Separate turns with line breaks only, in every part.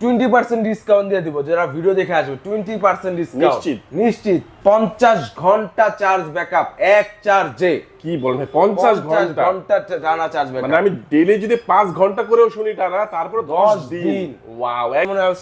Twenty percent discount দিয়ে দিব। যারা ভিডিও দেখে আসবে টোয়েন্টি পার্সেন্ট ডিসকাউন্ট
নিশ্চিত?
নিশ্চিত। পঞ্চাশ ঘণ্টা চার্জ ব্যাকআপ এক চার্জে
কি বলেন পঞ্চাশ ঘণ্টা।
ঘণ্টা টানা চার্জ
মানে আমি ডেইলি যদি পাঁচ ঘণ্টা করেও শুনি টানা তারপরে দশ দিন। ওয়াও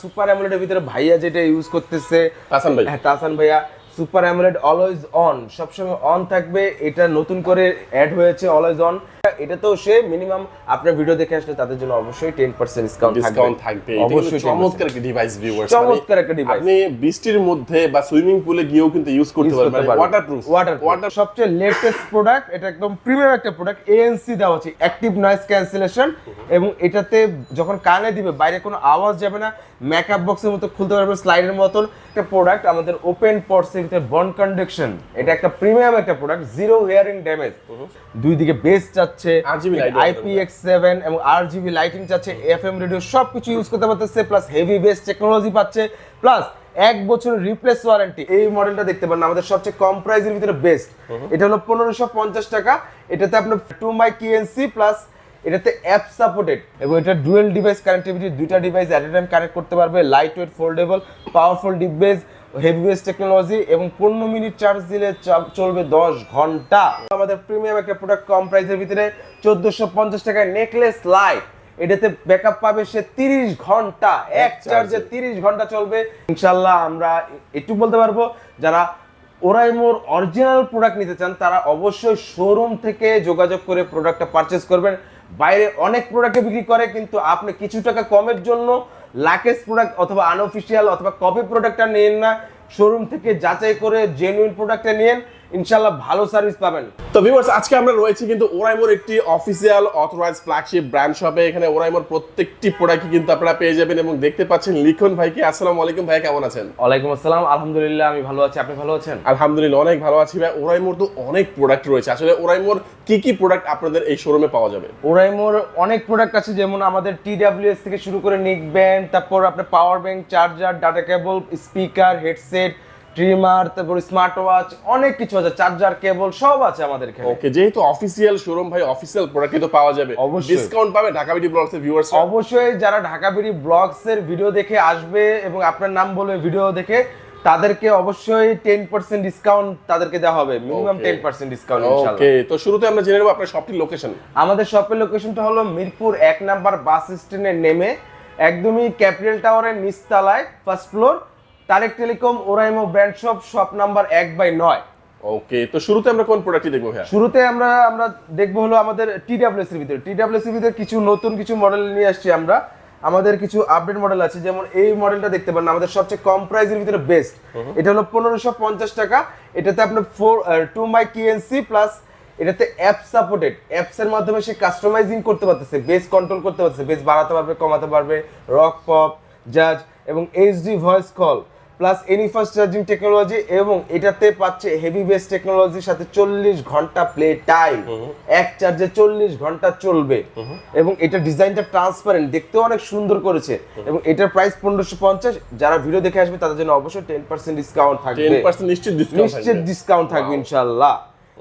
সুপার অ্যামোলেডের ভিতরে ভাইয়া যেটা ইউজ করতেছে।
হাসান ভাই।
হ্যাঁ তাসান ভাইয়া। সুপার অ্যামোলেড অলওয়েজ অন সবসময় অন থাকবে। এটা নতুন করে অ্যাড হয়েছে অলওয়েজ অন এটাতেও সে মিনিমাম আপনার ভিডিও দেখে আসলে তাদের জন্য অবশ্যই টেন পার্সেন্ট ডিসকাউন্ট
ডিসকাউন্ট থাকবে।
অবশ্যই
চমৎকার একটা ডিভাইস ভিউয়ার্স
চমৎকার একটা device।
আপনি বৃষ্টির মধ্যে বা সুইমিং পুলে গিয়েও কিন্তু ইউজ করতে পারবেন। মানে ওয়াটারপ্রুফ
ওয়াটার ওয়াটার সবচেয়ে লেটেস্ট প্রোডাক্ট এটা একদম প্রিমিয়াম একটা প্রোডাক্ট এএনসি দেওয়া আছে। অ্যাক্টিভ নয়েজ ক্যান্সেলেশন এবং এটাতে যখন কানে দিবে বাইরে কোনো আওয়াজ যাবে না মেকআপ বক্সের মতো খুলতে পারবে স্লাইডের মতন। একটা প্রোডাক্ট আমাদের ওপেন পটসের ভিতরে বন কন্ডাকশন এটা একটা প্রিমিয়াম একটা প্রোডাক্ট জিরো হিয়ারিং ড্যামেজ দুই দিকে বেস চাচ্ছে
RGB light
আইপিএক্স সেভেন এবং আর জিবি লাইটিং চাচ্ছে এফএম রেডিও সবকিছু ইউজ করতে পারতেছে প্লাস হেভি বেস টেকনোলজি পাচ্ছে প্লাস এক বছরের রিপ্লেস ওয়ারেন্টি এই মডেলটা দেখতে পারেন আমাদের সবচেয়ে কম প্রাইসের ভিতরে বেস্ট এটা হলো পনেরোশো পঞ্চাশ টাকা এটাতে আপনার টু মাই কিএনসি প্লাস এটাতে অ্যাপ সাপোর্টেড এবং এটা ডুয়েল ডিভাইস কানেক্টিভিটি দুইটা device at a time connect করতে পারবে light weight foldable powerful device heavy bass technology এবং পনেরো মিনিট চার্জ দিলে চলবে দশ ঘণ্টা। আমাদের প্রিমিয়াম একটা প্রোডাক্ট কম প্রাইসের ভিতরে চোদ্দোশো পঞ্চাশ টাকায় নেকলেস লাইট এটাতে ব্যাকআপ পাবে সে তিরিশ ঘণ্টা। এক চার্জে তিরিশ ঘণ্টা চলবে। ইনশাল্লাহ আমরা একটু বলতে পারব যারা ওরাইমোর অরিজিনাল প্রোডাক্ট নিতে চান তারা অবশ্যই শোরুম থেকে যোগাযোগ করে প্রোডাক্টটা পারচেস করবেন। বাইরে অনেক প্রোডাক্টে বিক্রি করে কিন্তু আপনি কিছু টাকা কমের জন্য লাকেজ প্রোডাক্ট অথবা আনঅফিসিয়াল অথবা কপি প্রোডাক্টটা নিন না। শোরুম থেকে যাচাই করে জেনুইন প্রোডাক্টটা নিন ইনশাল্লাহ ভালো সার্ভিস পাবেন।
তো ভিউয়ার্স আজকে আমরা রয়েছি কিন্তু ওরাইমোর একটি অফিসিয়াল অথরাইজ ফ্ল্যাগশিপ ব্র্যান্ড শপে এখানে ওরাইমোর প্রত্যেকটি প্রোডাক্টই কিন্তু আপনারা পেয়ে যাবেন এবং দেখতে পাচ্ছেন লিখন ভাইকে। আসসালামু আলাইকুম ভাই কেমন আছেন?
ওয়ালাইকুম আসসালাম আলহামদুলিল্লাহ আমি ভালো আছি। আপনি ভালো আছেন?
আলহামদুলিল্লাহ অনেক ভালো আছি ভাই ওরাইমোর তো অনেক প্রোডাক্ট রয়েছে। আসলে ওরাইমোর কি কি প্রোডাক্ট আপনাদের এই শোরুমে পাওয়া যাবে?
ওরাইমোর অনেক প্রোডাক্ট আছে যেমন আমাদের টিডাব্লিউএস থেকে শুরু করে নিক ব্যান্ড তারপর আপনার power bank charger data cable speaker headset trimmer তারপর স্মার্ট ওয়াচ অনেক কিছু আছে চার্জার কেবল সব আছে আমাদের এখানে।
ওকে যেহেতু অফিসিয়াল শোরুম ভাই অফিসিয়াল প্রোডাক্টই তো পাওয়া যাবে।
অবশ্যই।
ডিসকাউন্ট পাবে ঢাকা বিডি ব্লগসের ভিউয়ার্স
অবশ্যই যারা ঢাকা বিড়ি ব্লগস এর ভিডিও দেখে আসবে এবং আপনার নাম বলবে ভিডিও দেখে তাদেরকে অবশ্যই টেন পার্সেন্ট ডিসকাউন্ট তাদেরকে দেওয়া হবে। Minimum
Okay.
Ten percent discount ইনশাল্লাহ
ওকে তো শুরুতে আমরা জেনে নেব আপনার শপটির লোকেশন
আমাদের শপের লোকেশনটা হলো মিরপুর এক নাম্বার বাস স্ট্যান্ডে নেমে একদমই ক্যাপিটাল টাওয়ারের নিচতলায় first floor Tareq telecom Oraimo brand shop shop number এক বাই নয়।
ওকে তো শুরুতে আমরা কোন প্রোডাক্টটি দেখব ভাইয়া?
শুরুতে আমরা আমরা দেখব হলো আমাদের টি টিডাব্লিউএস এর ভিতরে। টিডাব্লিউএস এর ভিতরে কিছু নতুন কিছু মডেল নিয়ে আসছি আমরা। আমাদের কিছু আপডেট মডেল আছে যেমন এই মডেলটা দেখতে পারেন আমাদের সবচেয়ে কম প্রাইসের ভিতরে বেস্ট এটা হলো পনেরোশো পঞ্চাশ টাকা। এটাতে আপনার four two mic ENC plus এটাতে অ্যাপ সাপোর্টেড অ্যাপস এর মাধ্যমে সে কাস্টমাইজিং করতে পারতেছে বেস কন্ট্রোল করতে পারতেছে বেস বাড়াতে পারবে কমাতে পারবে রক পপ জাজ এবং HD voice call plus any fast charging technology এবং এটাতে পাচ্ছে হেভি বেস টেকনোলজির সাথে চল্লিশ ঘণ্টা প্লে টাইম এক চার্জে চল্লিশ ঘণ্টা চলবে। এবং এটা ডিজাইনটা ট্রান্সপারেন্ট দেখতেও অনেক সুন্দর করেছে। এবং এটার প্রাইস পনেরোশো পঞ্চাশ। যারা ভিডিও দেখে আসবে তাদের জন্য অবশ্যই টেন পার্সেন্ট ডিসকাউন্ট থাকবে।
নিশ্চিত ডিসকাউন্ট
থাকবে। ইনশাল্লাহ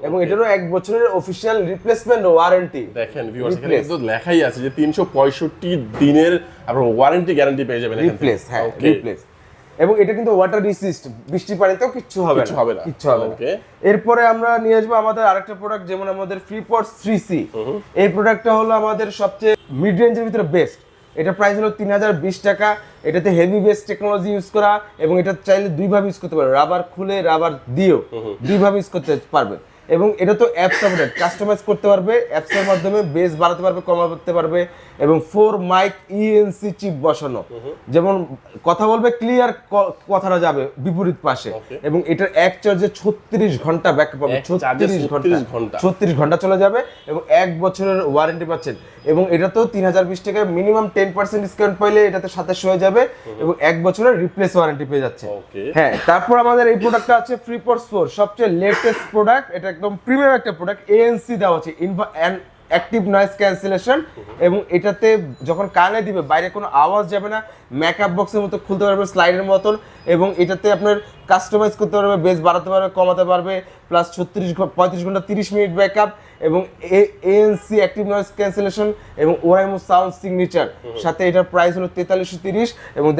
এবং এটারও এক বছরের অফিসিয়াল রিপ্লেসমেন্ট ওয়ারেন্টি
দেখেন ভিউয়ার্স এখানে. কিন্তু লেখাই আছে যে 365 দিনের আপনার ওয়ারেন্টি গ্যারান্টি পেয়ে যাবেন
রিপ্লেস হ্যাঁ রিপ্লেস এবং এটা কিন্তু ওয়াটার রিসিস্ট বৃষ্টি পানিতেও কিচ্ছু হবে
কিচ্ছু হবে না।
কিচ্ছু হবে না. এরপরে আমরা নিয়ে আসব আমাদের আরেকটা প্রোডাক্ট যেমন আমাদের ফ্রিপোর্ট থ্রি সি এই প্রোডাক্টটা হলো আমাদের সবচেয়ে মিড রেঞ্জের ভিতরে বেস্ট এটা প্রাইস হলো তিন হাজার বিশ টাকা। এটাতে হেভি বেস টেকনোলজি ইউজ করা এবং এটা চাইলে দুইভাবে ইউজ করতে পারবে। রাবার খুলে রাবার দিয়েও দুইভাবে ইউজ করতে পারবে এবং এটা তো অ্যাপ সাপোর্টেড কাস্টমাইজ করতে পারবে অ্যাপসের মাধ্যমে বেস বাড়াতে পারবে কমাতে পারবে এবং ফোর মাইক ইএনসি চিপ বসানো। যেমন কথা বলবে ক্লিয়ার কথাটা যাবে বিপরীত পাশে। এবং এটার এক চার্জে ছত্রিশ ঘণ্টা ব্যাক পাবে। ছত্রিশ
ঘণ্টা।
ছত্রিশ ঘণ্টা। চলে যাবে এবং এক বছরের ওয়ারেন্টি পাচ্ছেন। এবং এটা তো তিন হাজার বিশ টাকায় মিনিমাম টেন পার্সেন্ট ডিসকাউন্ট পাইলে এটাতে সাতাশশো হয়ে যাবে এবং এক বছরের রিপ্লেস ওয়ারেন্টি পেয়ে যাচ্ছে। হ্যাঁ তারপর আমাদের এই প্রোডাক্টটা আছে ফ্রিপোর্টস ফোর সবচেয়ে লেটেস্ট প্রোডাক্ট এটা একদম প্রিমিয়াম একটা প্রোডাক্ট এএনসি দেওয়া আছে অ্যাক্টিভ নয়েজ ক্যান্সেলেশন এবং এটাতে যখন কানে দিবে বাইরে কোনো আওয়াজ যাবে না মেকআপ বক্সের মতো খুলতে পারবে স্লাইডের মতন। এবং এটাতে আপনার কাস্টমাইজ করতে পারবে বেস বাড়াতে পারবে কমাতে পারবে প্লাস ছত্রিশ পঁয়ত্রিশ ঘণ্টা তিরিশ মিনিট ব্যাকআপ এবং এএনসি অ্যাক্টিভ নয়েজ ক্যান্সেলেশন এবং ওরাইমো সাউন্ড সিগনেচার সাথে এটার প্রাইস হলো তেতাল্লিশশো তিরিশ। এবং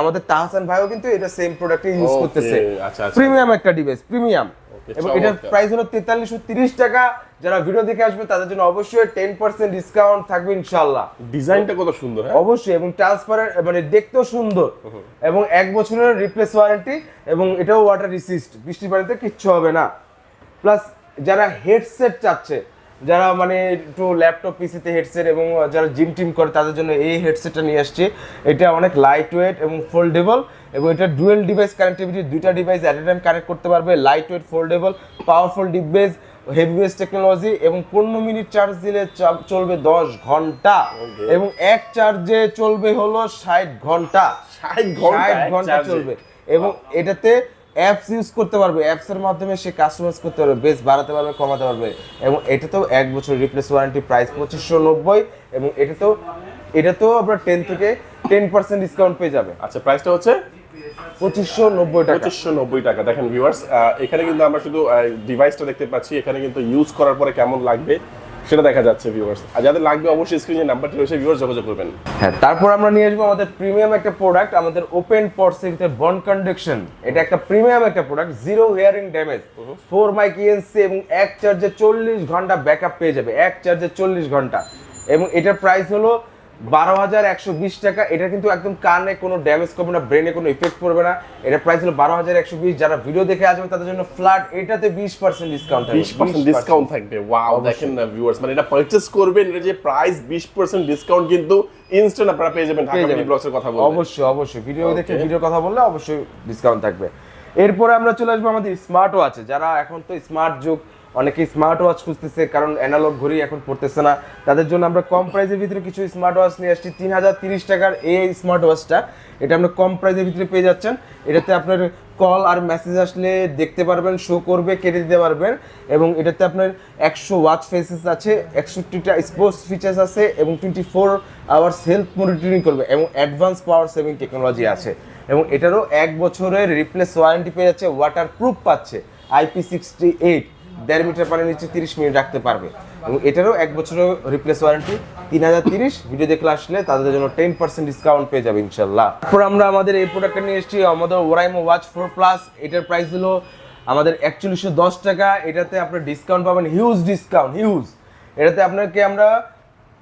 আমাদের তাহসান ভাইও কিন্তু এটা সেম প্রোডাক্টে ইউজ করতেছে।
আচ্ছা, আচ্ছা।
প্রিমিয়াম একটা ডিভাইস প্রিমিয়াম এবং এটার প্রাইস হলো তেতাল্লিশশো তিরিশ টাকা। যারা ভিডিও দেখে আসবে তাদের জন্য অবশ্যই টেন পার্সেন্ট ডিসকাউন্ট থাকবে ইনশাল্লাহ
ডিজাইনটা কত সুন্দর হ্যাঁ?
অবশ্যই এবং ট্রান্সপারেন্ট মানে দেখতেও সুন্দর। এবং এক বছরের রিপ্লেস ওয়ারেন্টি এবং এটাও ওয়াটার রিসিস্ট বৃষ্টি পানিতে কিচ্ছু হবে না। প্লাস যারা হেডসেট চাচ্ছে যারা মানে একটু ল্যাপটপ পিসিতে হেডসেট এবং যারা জিম টিম করে তাদের জন্য এই হেডসেটটা নিয়ে আসছি। এটা অনেক লাইট ওয়েট এবং ফোল্ডেবল এবং এটা ডুয়েল ডিভাইস কানেক্টিভিটি দুইটা device at a time connect করতে পারবে light weight foldable powerful device heavy bass technology এবং পনেরো মিনিট চার্জ দিলে চলবে দশ
ঘণ্টা
এবং এক চার্জে চলবে হলো ষাট ঘণ্টা।
ষাট ঘণ্টা
চলবে। এবং এটাতে অ্যাপস ইউজ করতে পারবে। অ্যাপস এর মাধ্যমে সে কাস্টমাইজ করতে পারবে বেস বাড়াতে পারবে কমাতে পারবে। এবং এটা তো এক বছর রিপ্লেস ওয়ারেন্টি প্রাইস পঁচিশশো নব্বই এবং এটা তো এটা তো আপনার টেন থেকে টেন পার্সেন্ট ডিসকাউন্ট পেয়ে যাবে।
আচ্ছা প্রাইসটা হচ্ছে?
পঁচিশশো নব্বই টাকা।
পঁচিশশো নব্বই টাকা। দেখেন ভিউয়ার্স এখানে কিন্তু আমরা শুধু ডিভাইসটা দেখতে পাচ্ছি। এখানে কিন্তু ইউজ করার পরে কেমন লাগবে সেটা দেখা যাচ্ছে ভিউয়ার্স আর যাদের লাগবে অবশ্যই স্ক্রিনে নাম্বারটি রয়েছে ভিউয়ার্স যোগাযোগ করবেন।
হ্যাঁ তারপর আমরা নিয়ে আসব আমাদের প্রিমিয়াম একটা প্রোডাক্ট আমাদের ওপেন পটসের ভিতরে বন কন্ডাকশন এটা একটা প্রিমিয়াম একটা product zero hearing damage four mic ENC এবং এক চার্জে চল্লিশ ঘণ্টা ব্যাকআপ পেয়ে যাবে। এক চার্জে চল্লিশ ঘণ্টা। এবং এটার প্রাইস হলো বারো হাজার একশো বিশ টাকা এটা কিন্তু একদম কানে কোনো ড্যামেজ করবে না ব্রেনে কোনো ইফেক্ট পড়বে না। এটার প্রাইস হলো বারো হাজার একশো বিশ যারা ভিডিও দেখে আসবে তাদের জন্য ফ্ল্যাট এটাতে বিশ পার্সেন্ট ডিসকাউন্ট
বিশ পার্সেন্ট ডিসকাউন্ট থাকবে। ওয়াও দেখেন না ভিউয়ার্স মানে এটা পারচেস করবেন এটা যে প্রাইস বিশ পার্সেন্ট ডিসকাউন্ট কিন্তু ইনস্ট্যান্ট আপনারা পেয়ে যাবেন ঢাকা
যাবেন।
ব্লগসের কথা বলতে
অবশ্যই অবশ্যই। ভিডিও দেখে. ভিডিও কথা বললে অবশ্যই ডিসকাউন্ট থাকবে। এরপরে আমরা চলে আসব আমাদের স্মার্ট ওয়াচে যারা এখন তো স্মার্ট যুগ অনেকে স্মার্ট ওয়াচ খুঁজতেছে, কারণ অ্যানালগ ঘড়ি এখন পড়তেছে না। তাদের জন্য আমরা কম প্রাইসের ভিতরে কিছু স্মার্ট ওয়াচ নিয়ে আসছি। তিন হাজার তিরিশ টাকার এই স্মার্ট ওয়াচটা এটা আপনি কম প্রাইসের ভিতরে পেয়ে যাচ্ছেন। এটাতে আপনার কল আর মেসেজ আসলে দেখতে পারবেন শো করবে, কেটে দিতে পারবেন। এবং এটাতে আপনার একশো ওয়াচ ফেসেস আছে, একষট্টিটা স্পোর্টস ফিচার্স আছে এবং twenty four hours health monitoring করবে এবং অ্যাডভান্স পাওয়ার সেভিং টেকনোলজি আছে। এবং এটারও এক বছরের রিপ্লেস ওয়ারেন্টি পেয়ে যাচ্ছে ওয়াটার প্রুফ পাচ্ছে আইপি সিক্সটি এইট দেড় মিটার পানির নিচে তিরিশ মিনিট রাখতে পারবে। এবং এটারও এক বছরের রিপ্লেস ওয়ারেন্টি তিন হাজার তিরিশ। ভিডিও দেখলে আসলে তাদের জন্য টেন পার্সেন্ট ডিসকাউন্ট পেয়ে যাবে ইনশাল্লাহ। তারপর আমরা আমাদের এই প্রোডাক্টটা নিয়ে এসেছি আমাদের ওরাইমো ওয়াচ ফোর প্লাস এটার প্রাইস হলো আমাদের একচল্লিশশো দশ টাকা। এটাতে আপনার ডিসকাউন্ট পাবেন হিউজ ডিসকাউন্ট হিউজ এটাতে আপনাকে আমরা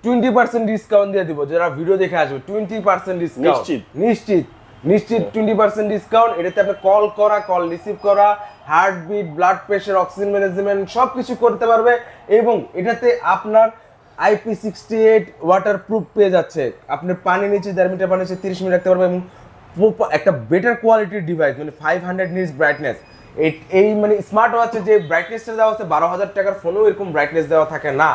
টোয়েন্টি পার্সেন্ট ডিসকাউন্ট দিয়ে দিব। যারা ভিডিও দেখে আসবে টোয়েন্টি পার্সেন্ট ডিসকাউন্ট
নিশ্চিত?
নিশ্চিত। নিশ্চিত টোয়েন্টি পার্সেন্ট ডিসকাউন্ট এটাতে আপনি কল করা কল রিসিভ করা heartbeat blood pressure oxygen management সব কিছু করতে পারবে এবং এটাতে আপনার IP sixty eight water proof পেয়ে যাচ্ছে। আপনি পানি নিচে দেড় মিটার পানি নিচে তিরিশ মিনিট রাখতে পারবে এবং একটা বেটার কোয়ালিটির ডিভাইস মানে ফাইভ হান্ড্রেড নিটস ব্রাইটনেস এই মানে স্মার্ট ওয়াচে যে ব্রাইটনেসটা দেওয়া হচ্ছে বারো হাজার টাকার ফোনেও এরকম ব্রাইটনেস দেওয়া থাকে না.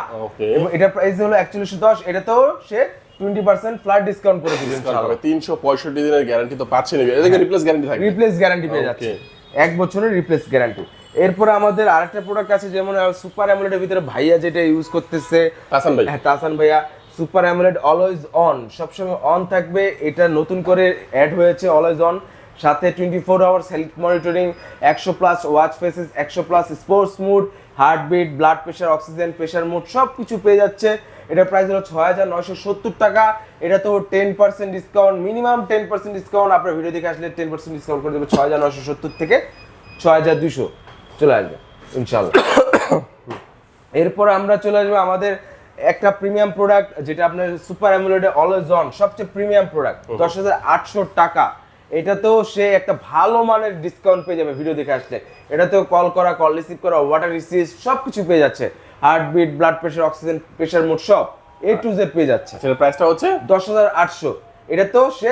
এবং এটার প্রাইস হলো একচল্লিশশো দশ এটাতেও সে টোয়েন্টি পার্সেন্ট ফ্ল্যাট ডিসকাউন্ট করে দিবে ইনশাআল্লাহ।
তিনশো পঁয়ষট্টি দিনের গ্যারান্টি তো পাচ্ছেন এটাকে রিপ্লেস গ্যারান্টি থাকবে।
রিপ্লেস গ্যারান্টি পেয়ে যাচ্ছে। এক বছরের রিপ্লেস গ্যারান্টি এরপরে আমাদের আরেকটা প্রোডাক্ট আছে যেমন সুপার অ্যামোলেডের ভিতরে ভাইয়া যেটা ইউজ করতেছে।
হাসান ভাই।
হ্যাঁ তাসান ভাইয়া। সুপার অ্যামোলেড অলওয়েজ অন সবসময় অন থাকবে। এটা নতুন করে অ্যাড হয়েছে অলওয়েজ অন সাথে twenty four hours health monitoring একশো প্লাস ওয়াচ ফেসেস একশো plus sports mode heartbeat blood pressure oxygen pressure mode সব কিছু পেয়ে যাচ্ছে। এটার প্রাইস হলো ছয় হাজার নয়শো সত্তর টাকা। এটা তো ten percent discount minimum ten percent discount আপনার ভিডিও দেখে আসলে টেন পার্সেন্ট ডিসকাউন্ট করে দেবে ছয় হাজার নয়শো সত্তর থেকে ছয় হাজার দুশো চলে আসবে ইনশাল্লাহ এরপর আমরা চলে আসব আমাদের একটা প্রিমিয়াম প্রোডাক্ট যেটা আপনার সুপার অ্যামুলেটে অলওয়েজ অন সবচেয়ে প্রিমিয়াম প্রোডাক্ট দশ হাজার আটশো টাকা। এটাতেও সে একটা ভালো মানের ডিসকাউন্ট পেয়ে যাবে ভিডিও দেখে আসলে। এটাতেও কল করা কল রিসিভ করা ওয়াটার রিসিভ সব কিছু পেয়ে যাচ্ছে। Heartbeat blood pressure oxygen pressure মোট সব এ টু জেড পেয়ে যাচ্ছে।
সেটার প্রাইসটা হচ্ছে?
দশ হাজার আটশো। এটাতেও সে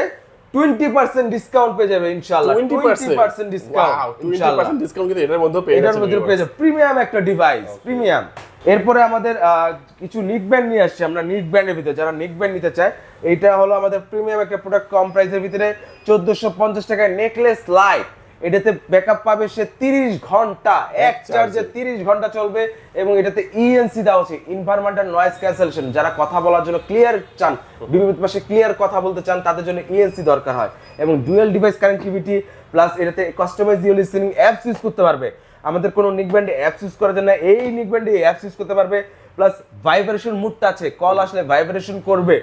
টোয়েন্টি পার্সেন্ট ডিসকাউন্ট পেয়ে যাবে ইনশাল্লাহ
twenty
percent discount
percent discount কিন্তু এটার মধ্যে পেয়ে
এটার মধ্যে পেয়ে যাবে। প্রিমিয়াম একটা ডিভাইস প্রিমিয়াম এরপরে আমাদের কিছু নিক ব্যান্ড নিয়ে আসছে আমরা নিক ব্যান্ডের ভিতরে। যারা নিক ব্যান্ড নিতে চায় এইটা হলো আমাদের প্রিমিয়াম একটা প্রোডাক্ট কম প্রাইসের ভিতরে। চোদ্দোশো পঞ্চাশ টাকায় নেকলেস লাইট এটাতে ব্যাকআপ পাবে সে তিরিশ ঘণ্টা এক চার্জে
charge-এ।
তিরিশ ঘণ্টা চলবে এবং এটাতে ইএনসি দেওয়া আছে ইনভারমেন্টাল নয়েজ ক্যান্সেলেশন যারা কথা বলার জন্য ক্লিয়ার চান বিপরীত পাশে ক্লিয়ার কথা বলতে চান তাদের জন্য ইএনসি দরকার হয়। এবং ডুয়েল ডিভাইস কানেক্টিভিটি প্লাস এটাতে customize you listening apps use করতে পারবে। আমাদের কোনো নিকব্যান্ডে অ্যাপস ইউজ করার জন্য এই নিকব্যান্ডে অ্যাপস ইউজ করতে পারবে। প্লাস ভাইব্রেশন মুডটা আছে কল আসলে ভাইব্রেশন করবে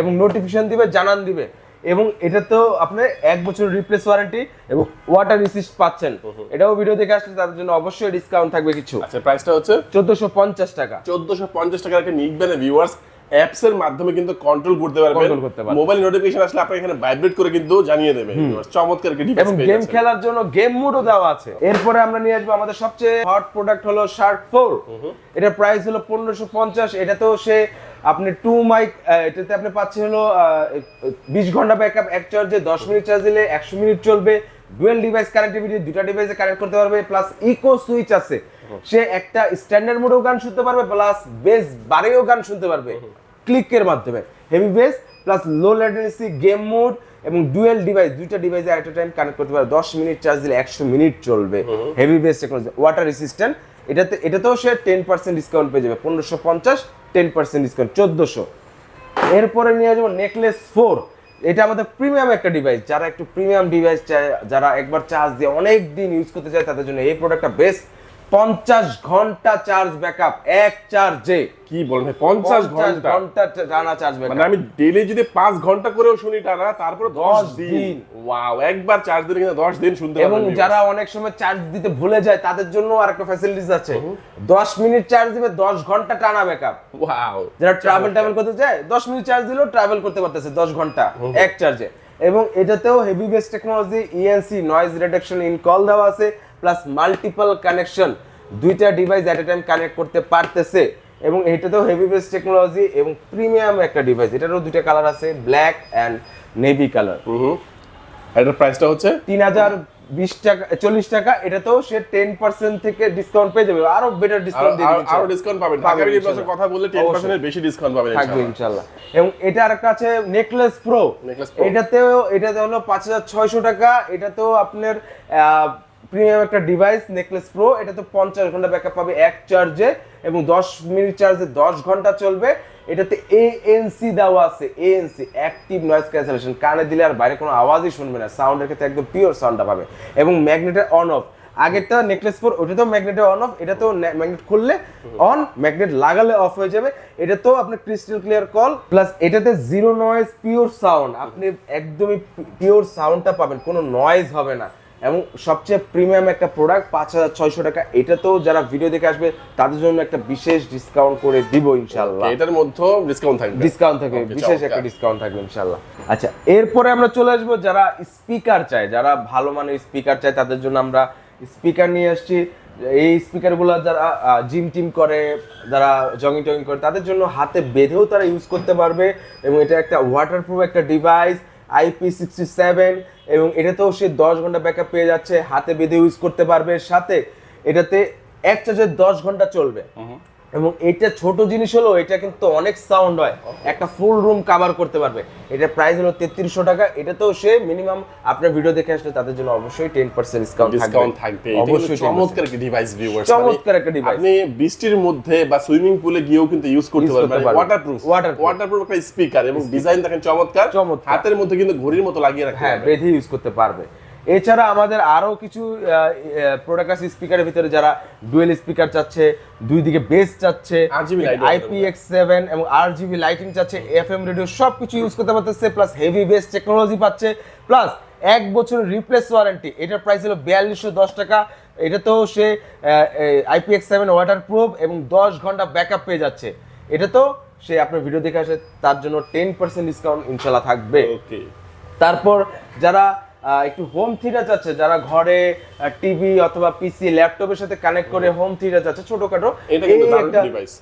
এবং নোটিফিকেশন দিবে জানান দিবে। এবং এটা তো আপনি এক বছর রিপ্লেস ওয়ারেন্টি এবং ওয়াটার রিসিস্ট পাচ্ছেন। এটাও ভিডিও দেখে আসলে তাদের জন্য অবশ্যই ডিসকাউন্ট থাকবে কিছু।
আচ্ছা প্রাইসটা হচ্ছে?
চোদ্দশো পঞ্চাশ টাকা।
চোদ্দশো পঞ্চাশ টাকার একটা নিকবেন ভিউয়ার্স অ্যাপস এর মাধ্যমে কিন্তু কন্ট্রোল করতে পারবেন। মোবাইল নোটিফিকেশন আসলে আপনাকে এখানে ভাইব্রেট করে কিন্তু জানিয়ে দেবে। চমৎকার একটা ডিভাইস
এবং গেম খেলার জন্য গেম মোডও দেওয়া আছে। এরপরে আমরা নিয়ে আসব আমাদের সবচেয়ে হট প্রোডাক্ট হলো শার্ক ফোর এটার প্রাইস হলো পনেরোশো পঞ্চাশ তো সে আপনি টু মাইক এটাতে আপনি পাচ্ছেন হলো বিশ ঘণ্টা ব্যাকআপ এক চার্জে দশ মিনিট চার্জ দিলে একশো মিনিট চলবে। ডুয়েল ডিভাইস কানেক্টিভিটি দুটা ডিভাইসে কানেক্ট করতে পারবে প্লাস ইকো সুইচ আছে। সে একটা স্ট্যান্ডার্ড মোডেও গান শুনতে পারবে প্লাস বেস বারেও গান শুনতে পারবে। ক্লিকের মাধ্যমে। Heavy bass plus low latency game mode এবং ডুয়েল ডিভাইস দুইটা ডিভাইসে এট টাইম কানেক্ট করতে পারবে। দশ মিনিট চার্জ দিলে একশো মিনিট চলবে। Heavy bass technology water resistant এটাতে এটাতেও সে টেন পার্সেন্ট ডিসকাউন্ট পেয়ে যাবে পনেরোশো পঞ্চাশ। টেন পার্সেন্ট ডিসকাউন্ট চোদ্দোশো। এরপরে নিয়ে আসব নেকলেস ফোর এটা আমাদের প্রিমিয়াম একটা ডিভাইস যারা একটু প্রিমিয়াম ডিভাইস চায়, যারা একবার চার্জ দিয়ে অনেক দিন ইউজ করতে চায়, তাদের জন্য এই প্রোডাক্টটা বেস্ট পঞ্চাশ ঘণ্টা চার্জ ব্যাকআপ এক চার্জে
কি ভাই পঞ্চাশ ঘণ্টা।
ঘণ্টা টানা চার্জ ব্যাকআপ মানে
আমি ডেইলি যদি পাঁচ ঘণ্টা করেও শুনি টানা তারপরে দশ দিন। ওয়াও একবার চার্জ দিলে কিন্তু দশ দিন শুনতে
এবং যারা অনেক সময় চার্জ দিতে ভুলে যায় তাদের জন্য আরেকটা ফ্যাসিলিটিস আছে। দশ মিনিট চার্জ দিবে দশ ঘণ্টা টানা ব্যাকআপ
ওয়াও
যারা ট্রাভেল ট্রাভেল করতে চায় দশ মিনিট চার্জ দিলেও ট্রাভেল করতে পারতেছে দশ ঘণ্টা এক চার্জে এবং এটাতেও heavy bass technology ENC noise reduction in call দেওয়া আছে। প্লাস মাল্টিপল কানেকশন দুইটা device at a time connect করতে পারতেছে এবং এটাতেও হেভি বেস টেকনোলজি এবং প্রিমিয়াম একটা ডিভাইস এটারও দুইটা কালার আছে ব্ল্যাক অ্যান্ড নেভি কালার
এটার প্রাইসটা হচ্ছে?
তিন হাজার বিশ টাকা চল্লিশ টাকা এটাতেও সে টেন পার্সেন্ট থেকে ডিসকাউন্ট পেয়ে যাবে আরও বেটার ডিসকাউন্ট
আরও ডিসকাউন্ট পাবেন। ঢাকা। কথা বললে টেন পার্সেন্টের বেশি ডিসকাউন্ট পাবেন
থাকবে ইনশাল্লাহ। এবং এটা আরেকটা আছে নেকলেস প্রো এটাতেও এটাতে হলো পাঁচ হাজার ছয়শো টাকা এটাতেও আপনার প্রিমিয়াম একটা ডিভাইস নেকলেস প্রো এটা তো পঞ্চাশ ঘণ্টা ব্যাকআপ পাবে, এক চার্জে এবং দশ মিনিট চার্জে দশ ঘণ্টা চলবে। এটাতে এএনসি দেওয়া আছে এএনসি অ্যাক্টিভ নয়েজ ক্যান্সেলেশন কানে দিলে আর বাইরে কোনো আওয়াজই শুনবে না সাউন্ডের ক্ষেত্রে একদম পিওর সাউন্ডটা পাবে। এবং ম্যাগনেটের অন অফ আগেরটা নেকলেস ফোর তো ম্যাগনেটের অন অফ এটা তো ম্যাগনেট খুললে অন ম্যাগনেট লাগালে অফ হয়ে যাবে। এটা তো আপনি ক্রিস্টাল ক্লিয়ার কল প্লাস এটাতে জিরো নয়েজ পিওর সাউন্ড আপনি একদমই পিওর সাউন্ডটা পাবেন, কোনো নয়েজ হবে না। এবং সবচেয়ে প্রিমিয়াম একটা প্রোডাক্ট পাঁচ হাজার ছয়শো টাকা। এটাতেও যারা ভিডিও দেখে আসবে তাদের জন্য একটা বিশেষ ডিসকাউন্ট করে দিব ইনশাল্লাহ
এটার মধ্যেও ডিসকাউন্ট থাকবে।
ডিসকাউন্ট থাকবে বিশেষ একটা ডিসকাউন্ট থাকবে ইনশাল্লাহ আচ্ছা এরপরে আমরা চলে আসব যারা স্পিকার চায় যারা ভালো মানের স্পিকার চায় তাদের জন্য আমরা স্পিকার নিয়ে আসছি। এই স্পিকারগুলো যারা জিম টিম করে যারা জগিং টগিং করে তাদের জন্য হাতে বেঁধেও তারা ইউজ করতে পারবে। এবং এটা একটা ওয়াটারপ্রুফ একটা ডিভাইস আইপি সিক্সটি সেভেন এবং এটাতেও সে দশ ঘণ্টা ব্যাকআপ পেয়ে যাচ্ছে, হাতে বেঁধে ইউজ করতে পারবে, সাথে এটাতে এক চার্জে দশ ঘণ্টা চলবে। এবং এটা ছোট জিনিস হলো এটা কিন্তু অনেক সাউন্ড হয়। একটা ফুল রুম কভার করতে পারবে। এটা প্রাইস হলো তেত্রিশশো টাকা। এটাতেও সে মিনিমাম আপনার ভিডিও দেখে আসলে তাদের জন্য অবশ্যই টেন পার্সেন্ট ডিসকাউন্ট
ডিসকাউন্ট থাকবে।
অবশ্যই
চমৎকার একটা ডিভাইস ভিউয়ার্স
চমৎকার একটা device।
আপনি বৃষ্টির মধ্যে বা সুইমিং পুলে গিয়েও কিন্তু ইউজ করতে পারবেন। Waterproof
Waterproof।
ওয়াটারপ্রুফ একটা স্পিকার এবং ডিজাইন দেখেন চমৎকার।
চমৎকার।
হাতের মধ্যে কিন্তু ঘড়ির মতো লাগিয়ে রাখতে
হ্যাঁ। বেঁধে ইউজ করতে পারবে। এছাড়া আমাদের আরও কিছু প্রোডাক্ট আছে স্পিকারের ভিতরে যারা ডুয়েল স্পিকার চাচ্ছে দুই দিকে বেস চাচ্ছে আইপিএক্স সেভেন এবং আর জিবি লাইটিং চাচ্ছে এফএম রেডিও সব কিছু ইউজ করতে পারতেছে প্লাস হেভি বেস টেকনোলজি পাচ্ছে প্লাস এক বছরের রিপ্লেস ওয়ারেন্টি এটার প্রাইস হলো বিয়াল্লিশশো দশ টাকা। এটা তো সে আইপিএক্স সেভেন ওয়াটার প্রুফ এবং দশ ঘণ্টা ব্যাকআপ পেয়ে যাচ্ছে। এটা তো সে আপনার ভিডিও দেখে আসে তার জন্য টেন পার্সেন্ট ডিসকাউন্ট ইনশাল্লাহ থাকবে। তারপর যারা একটু হোম থিয়েটার চাচ্ছে যারা ঘরে টিভি অথবা পিসি ল্যাপটপের সাথে কানেক্ট করে হোম। থিয়েটার চাচ্ছে ছোটখাটো।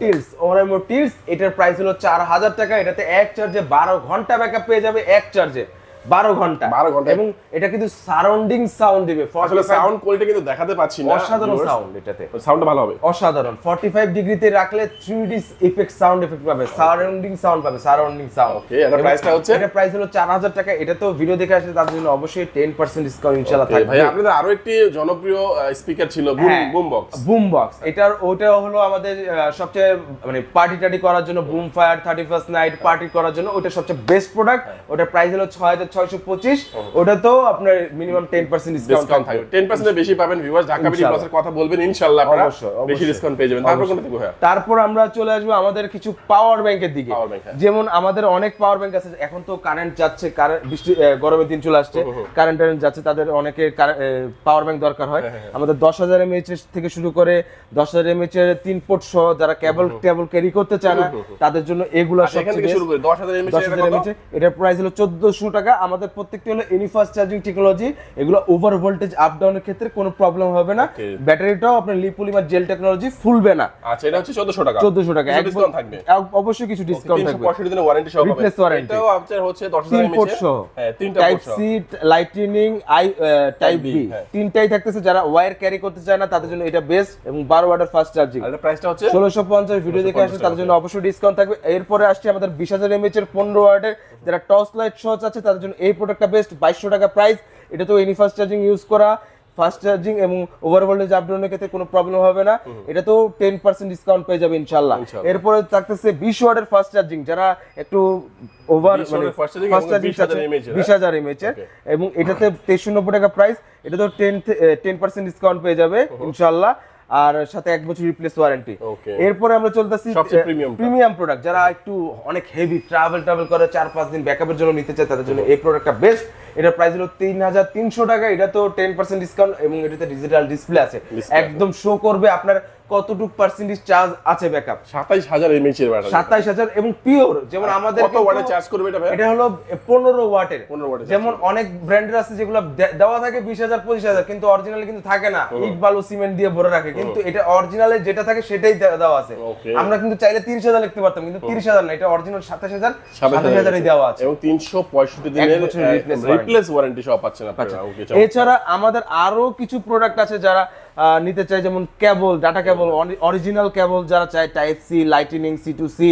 টিলস ওরাইমো টিলস এটার প্রাইস হলো চার হাজার টাকা এটাতে এক চার্জে বারো ঘণ্টা ব্যাকআপ পেয়ে যাবে এক চার্জে বারো ঘণ্টা।
12 ঘণ্টা।
এবং এটা কিন্তু সারাউন্ডিং সাউন্ড দিবে।
আসলে সাউন্ড কোয়ালিটি কিন্তু দেখাতে পাচ্ছি না
অসাধারণ সাউন্ড এটাতে।
সাউন্ডটা ভালো হবে।
অসাধারণ। 45 ডিগ্রিতে রাখলে 3D ইফেক্ট সাউন্ড এফেক্ট পাবে সারাউন্ডিং সাউন্ড পাবে সারাউন্ডিং সাউন্ড
Okay, এটার price টা হচ্ছে?
এটা প্রাইস হলো 4000 টাকা। এটা তো ভিডিও দেখে আসলে তাদের জন্য অবশ্যই 10% ডিসকাউন্ট ইনশাআল্লাহ
Okay,
থাকবে।
ভাই আপনাদের আরও একটি জনপ্রিয় স্পিকার ছিল
হ্যাঁ।
বুম বক্স
বুম বক্স এটার ওটা হলো আমাদের সবচেয়ে মানে পার্টি টাটি করার জন্য boom fire thirty first night party করার জন্য ওটা সবচেয়ে বেস্ট প্রোডাক্ট ওটার প্রাইস হলো ছয় হাজার ছয়শো পঁচিশ ওটা তো আপনার মিনিমাম টেন পার্সেন্ট ডিসকাউন্ট
থাকবে। 10% বেশি পাবেন ভিউয়ার্স ঢাকা বিডি প্লাসের কথা বলবেন ইনশাআল্লাহ আপনারা বেশি ডিসকাউন্ট পেয়ে যাবেন। তারপর।
তারপর আমরা চলে আসব আমাদের কিছু পাওয়ার ব্যাংকের দিকে।
হ্যাঁ।
যেমন আমাদের অনেক পাওয়ার ব্যাংক আছে এখন তো কারেন্ট যাচ্ছে কারেন্ট বৃষ্টি গরমের দিন চলে আসছে কারেন্ট টারেন্ট যাচ্ছে তাদের অনেকে পাওয়ার ব্যাংক দরকার হয়।
হ্যাঁ,
আমাদের দশ হাজার এমএইচ থেকে শুরু করে দশ হাজার এমএইচ এর তিন পোর্ট সহ যারা কেবল টেবল ক্যারি করতে চায় না তাদের জন্য এগুলো
আচ্ছা, এখান থেকে শুরু করি। 10000 এমএএইচ
দশ হাজার এমএইচ এটার প্রাইস হলো চোদ্দশো টাকা আমাদের প্রত্যেকটি হলো ইউনিফাস্ট চার্জিং টেকনোলজি এগুলো ওভার ভোল্টেজ আপ ডাউনের ক্ষেত্রে কোনো প্রবলেম হবে না। ব্যাটারিটাও আপনার লিপোলিমার জেল টেকনোলজি ফুলবে না।
আচ্ছা এটা হচ্ছে 1400 টাকা।
চোদ্দশো টাকা। একদম-
ডিসকাউন্ট থাকবে
অবশ্যই কিছু ডিসকাউন্ট থাকবে।
365 দিনের ওয়ারেন্টি সহ পাবেন।
Replace warranty।
এটাও আপনার হচ্ছে 10000
তিন
এমএএইচ হ্যাঁ তিনটা
type C lightning I type B. তিনটাই থাকতেছে যারা ওয়্যার ক্যারি করতে চায় না তাদের জন্য এটা বেস্ট এবং বারো ওয়াটার ফাস্ট চার্জিং
আর প্রাইসটা হচ্ছে
ষোলোশো পঞ্চাশ ভিডিও দেখে আসে তাদের জন্য অবশ্যই ডিসকাউন্ট থাকবে। এরপরে আসছে আমাদের বিশ হাজার এমএচ এর পনেরো ওয়ার্ডের যারা টর্চ লাইট সহজ আছে তাদের জন্য এই প্রোডাক্টটা বেস্ট বাইশশো টাকা প্রাইস এটা তো এনি ফাস্ট চার্জিং ইউজ করা ফাস্ট চার্জিং এবং ওভার ভোল্টেজ আপ ডাউনের ক্ষেত্রে কোনো প্রবলেম হবে না। এটা তো টেন পার্সেন্ট ডিসকাউন্ট পেয়ে যাবে ইনশাল্লাহ এরপরে থাকতেছে বিশ ওয়ার্ডের ফাস্ট চার্জিং যারা একটু ওভার মানে ফাস্ট চার্জিং
20,000 mAh এর,
বিশ হাজার এমএচ এর। এবং এটাতে তেইশশো নব্বই টাকা প্রাইস এটা তো টেন টেন পার্সেন্ট ডিসকাউন্ট পেয়ে যাবে ইনশাল্লাহ আর সাথে এক বছর রিপ্লেস ওয়ারেন্টি এরপরে আমরা চলতেছি প্রিমিয়াম প্রোডাক্ট যারা একটু অনেক হেভি ট্রাভেল ট্রাভেল করে চার পাঁচ দিন ব্যাকআপের জন্য নিতে চায় তাদের জন্য এই প্রোডাক্টটা বেস্ট এটার প্রাইস হলো তিন হাজার তিনশো টাকা। এটা তো টেন পার্সেন্ট ডিসকাউন্ট এবং এটাতে ডিজিটাল ডিসপ্লে আছে। একদম শো করবে আপনার কতটুকু পার্সেন্টেজ চার্জ আছে ব্যাকআপ
27000 এমএএইচ এর ব্যাটারি
সাতাইশ হাজার এবং পিওর যেমন আমাদের
কত ওয়াটে চার্জ করবে এটা ভাই
এটা হলো পনেরো ওয়াটের
15 ওয়াটের
যেমন অনেক ব্র্যান্ডের আছে যেগুলো দেওয়া থাকে বিশ হাজার পঁচিশ হাজার কিন্তু অরিজিনালি কিন্তু থাকে না। ইট বালু সিমেন্ট দিয়ে ভরে রাখে। কিন্তু এটা অরিজিনালে যেটা থাকে সেটাই দেওয়া আছে. আমরা কিন্তু চাইলে তিরিশ হাজার লিখতে পারতাম কিন্তু তিরিশ হাজার না এটা অরিজিনাল সাতাশ হাজার সাতাশ
27000
হাজারই দেওয়া আছে।
এবং 365 দিনের রিপ্লেস ওয়ারেন্টি সহ পাচ্ছেন আপনারা
এছাড়া আমাদের আরও কিছু প্রোডাক্ট আছে যারা নিতে চাই যেমন কেবল ডাটা কেবল অরিজিনাল কেবল যারা চায় type C lightning C to C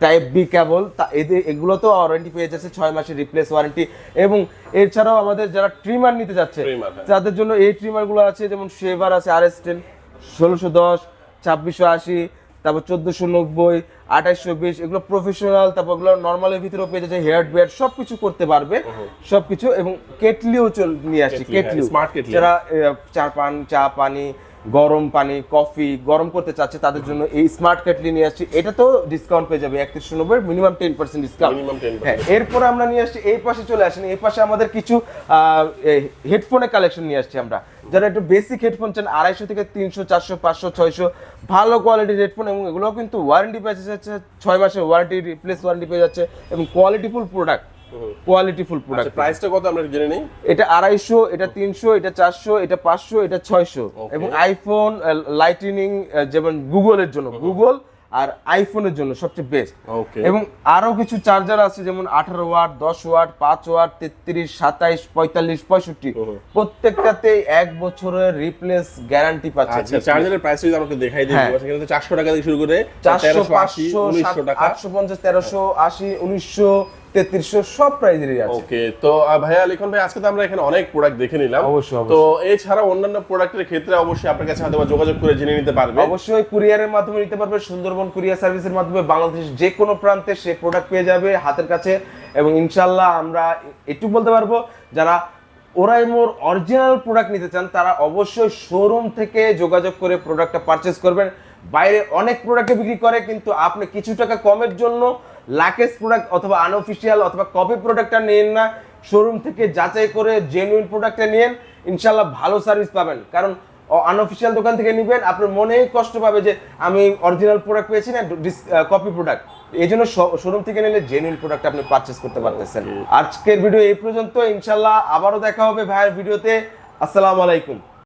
type B cable তা এদের এগুলো তো ওয়ারেন্টি পেয়ে যাচ্ছে ছয় মাসের রিপ্লেস ওয়ারেন্টি এবং এছাড়াও আমাদের যারা ট্রিমার নিতে যাচ্ছে
হ্যাঁ।
তাদের জন্য এই ট্রিমারগুলো আছে যেমন শেভার আছে আর এস টেন ষোলোশো দশ ছাব্বিশশো আশি তারপর চোদ্দশো নব্বই আঠাইশশো বিশ এগুলো প্রফেশনাল তারপর ওগুলো নর্মালের ভিতরেও পেয়ে যাচ্ছে হেয়ার বিয়ার সব কিছু করতে পারবে। সবকিছু এবং কেটলিও চল নিয়ে আসছি
কেটলি, হ্যাঁ,
কেটলি। যারা চা পান চা পানি গরম পানি কফি গরম করতে চাচ্ছে তাদের জন্য এই স্মার্ট কেটলি নিয়ে আসছি। এটা তো ডিসকাউন্ট পেয়ে যাবে একত্রিশশো নব্বই মিনিমাম টেন পার্সেন্ট ডিসকাউন্ট হ্যাঁ এরপরে আমরা নিয়ে আসছি এই পাশে চলে আসেন এই পাশে আমাদের কিছু হেডফোনের কালেকশন নিয়ে আসছি আমরা। যারা একটু বেসিক হেডফোন চান আড়াইশো থেকে তিনশো চারশো পাঁচশো ছয়শো ভালো কোয়ালিটির হেডফোন এবং এগুলোও কিন্তু ওয়ারেন্টি পেয়ে যাচ্ছে ছয় মাসের ওয়ারেন্টি রিপ্লেস ওয়ারেন্টি পেয়ে যাচ্ছে এবং কোয়ালিটিফুল প্রোডাক্ট কোয়ালিটিফুল প্রোডাক্ট
প্রাইসটা কত আমরা জেনে নেই?
এটা আড়াইশো এটা তিনশো এটা চারশো এটা পাঁচশো এটা ছয়শো এবং আইফোন লাইটিনিং যেমন গুগলের জন্য। গুগল আর আইফোনের জন্য সবচেয়ে বেস্ট এবং আরও কিছু চার্জার আছে যেমন আঠারো ওয়াট দশ ওয়াট পাঁচ ওয়াট তেত্রিশ সাতাইশ পঁয়তাল্লিশ পঁয়ষট্টি। প্রত্যেকটাতে এক বছরের রিপ্লেস গ্যারান্টি পাচ্ছে।
আচ্ছা চার্জারের প্রাইস যদি আমাকে দেখাই দিই
হ্যাঁ।
সেখানে 400 টাকা থেকে শুরু করে
চারশো পাঁচশো
1900
আটশো পঞ্চাশ তেরোশো আশি উনিশশো তেত্রিশশো সব প্রাইজেরই আছে।
ওকে তো ভাইয়া লিখন ভাই আজকে তো আমরা এখানে অনেক প্রোডাক্ট দেখে নিলাম।
অবশ্যই।
তো এছাড়া অন্যান্য প্রোডাক্টের ক্ষেত্রে অবশ্যই আপনার কাছে হয়তো যোগাযোগ করে জেনে নিতে পারবে।
অবশ্যই কুরিয়ারের মাধ্যমে নিতে পারবে সুন্দরবন কুরিয়ার সার্ভিসের মাধ্যমে বাংলাদেশের যে কোনো প্রান্তে সে প্রোডাক্ট পেয়ে যাবে হাতের কাছে। এবং ইনশাল্লাহ আমরা একটু বলতে পারব যারা ওরাই মোর অরিজিনাল প্রোডাক্ট নিতে চান তারা অবশ্যই শোরুম থেকে যোগাযোগ করে প্রোডাক্টটা পারচেস করবেন। বাইরে অনেক প্রোডাক্টে বিক্রি করে কিন্তু আপনি কিছু টাকা কমের জন্য লাকেজ প্রোডাক্ট অথবা আনঅফিসিয়াল অথবা কপি প্রোডাক্টটা নিন না। শোরুম থেকে যাচাই করে জেনুইন প্রোডাক্টটা নিন ইনশাল্লাহ ভালো সার্ভিস পাবেন। কারণ আনঅফিসিয়াল দোকান থেকে নিবেন আপনার মনেই কষ্ট পাবে যে আমি অরিজিনাল প্রোডাক্ট পেয়েছি না কপি প্রোডাক্ট এই জন্য শোরুম থেকে নিলে জেনুইন প্রোডাক্ট আপনি পারচেস করতে পারতেছেন। আজকের ভিডিও এই পর্যন্ত। ইনশাল্লাহ আবারও দেখা হবে ভাইয়ের ভিডিওতে আসসালামু আলাইকুম।